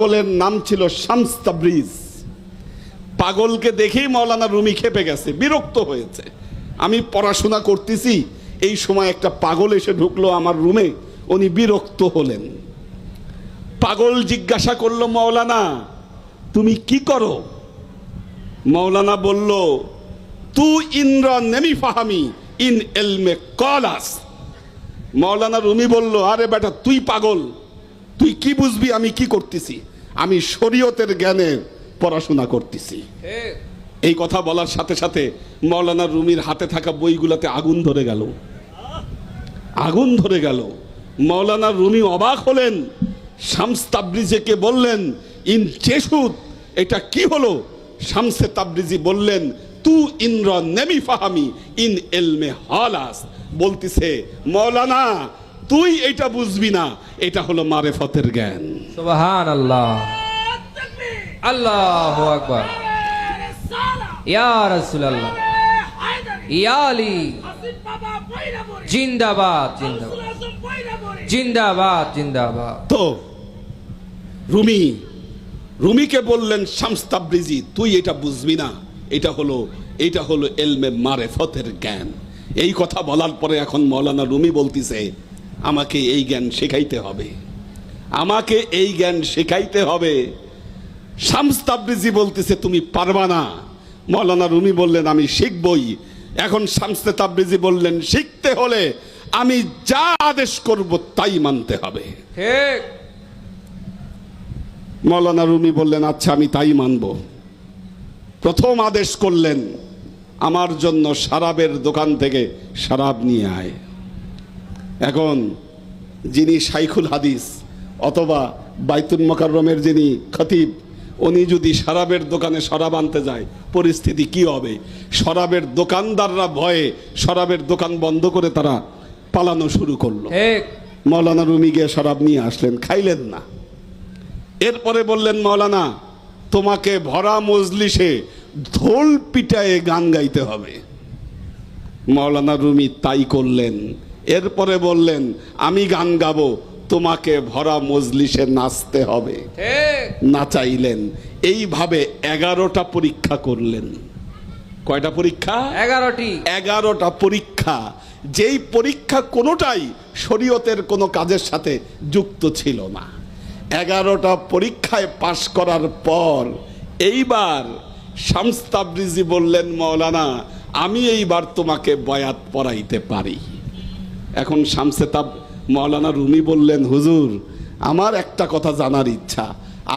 পাগলের নাম ছিল শামস তাবরিজ। পাগলকে দেখেই মৌলানা রুমি খেপে গেছে, বিরক্ত হয়েছে। আমি পড়াশোনা করতেছি, এই সময় একটা পাগল এসে ঢুকলো আমার রুমে, উনি বিরক্ত হলেন। পাগল জিজ্ঞাসা করল মৌলানা তুমি কি করো? মৌলানা বলল, তু ইন্দ্র নেমি ফাহামি ইন এলমে কলাস। মৌলানা রুমি বলল, আরে বেটা, তুই পাগল তুই কি বুঝবি আমি কি করতেছি? আমি শরীয়তের জ্ঞানে পড়াশোনা করতেছি। এই কথা বলার সাথে সাথে মৌলানা রুমির হাতে থাকা বইগুলোতে আগুন ধরে গেল। আগুন ধরে গেল। মৌলানা রুমি অবাক হলেন। শামস তাবরিজেকে বললেন ইন চেসুত এটা কি হলো? শামসে তাবরিজি বললেন তু ইন্দ্র নেমি ফাহামি ইন এলমে হলাস। বলতিছে মৌলানা তুই এটা বুঝবি না এটা হলো মারেফতের জ্ঞান। সুবহান আল্লাহ আল্লাহু আকবার। ইয়া রাসূলুল্লাহ। ইয়া আলী। জিন্দাবাদ জিন্দাবাদ। জিন্দাবাদ জিন্দাবাদ। তো রুমি রুমিকে বললেন তুই এটা বুঝবি না এটা হলো এটা হলো এলমে মারেফতের জ্ঞান। এই কথা বলার পরে এখন মৌলানা রুমি বলতিছে আমাকে এই জ্ঞান শেখাইতে হবে। আমাকে এই জ্ঞান শেখাইতে হবে। শামস্তাবরিজি বলতেছে তুমি পারবা না। মৌলানা রুমি বললেন আমি শিখবই। এখন শামসে তাবরিজি বললেন শিখতে হলে আমি যা আদেশ করব তাই মানতে হবে। মৌলানা রুমি বললেন আচ্ছা আমি তাই মানব। প্রথম আদেশ করলেন আমার জন্য শরাবের দোকান থেকে শরাব নিয়ে আয়। এখন যিনি শাইখুল হাদিস অথবা বাইতুল মকাররমের যিনি খতিব উনি যদি শরাবের দোকানে শরাব আনতে যায় পরিস্থিতি কি হবে? শরাবের দোকানদাররা ভয়ে শরাবের দোকান বন্ধ করে তারা পালানো শুরু করল। মৌলানা রুমি গিয়ে শরাব নিয়ে আসলেন খাইলেন না। এরপরে বললেন মৌলানা তোমাকে ভরা মজলিসে ঢোল পিটায়ে গান গাইতে হবে। মৌলানা রুমি তাই করলেন। এরপরে বললেন আমি গান গাবো তোমাকে ভরা মজলিসে নাচতে হবে। নাচাইলেন। এইভাবে এগারোটা পরীক্ষা করলেন। কয়টা পরীক্ষা? এগারোটি। এগারোটা পরীক্ষা। যেই পরীক্ষা কোনোটাই শরীয়তের কোনো কাজের সাথে যুক্ত ছিল না। এগারোটা পরীক্ষায় পাশ করার পর এইবার শামস্তাবরিজি বললেন মৌলানা আমি এইবার তোমাকে বয়াত পড়াইতে পারি। এখন শামসে তাব মৌলানা রুমি বললেন হুজুর আমার একটা কথা জানার ইচ্ছা।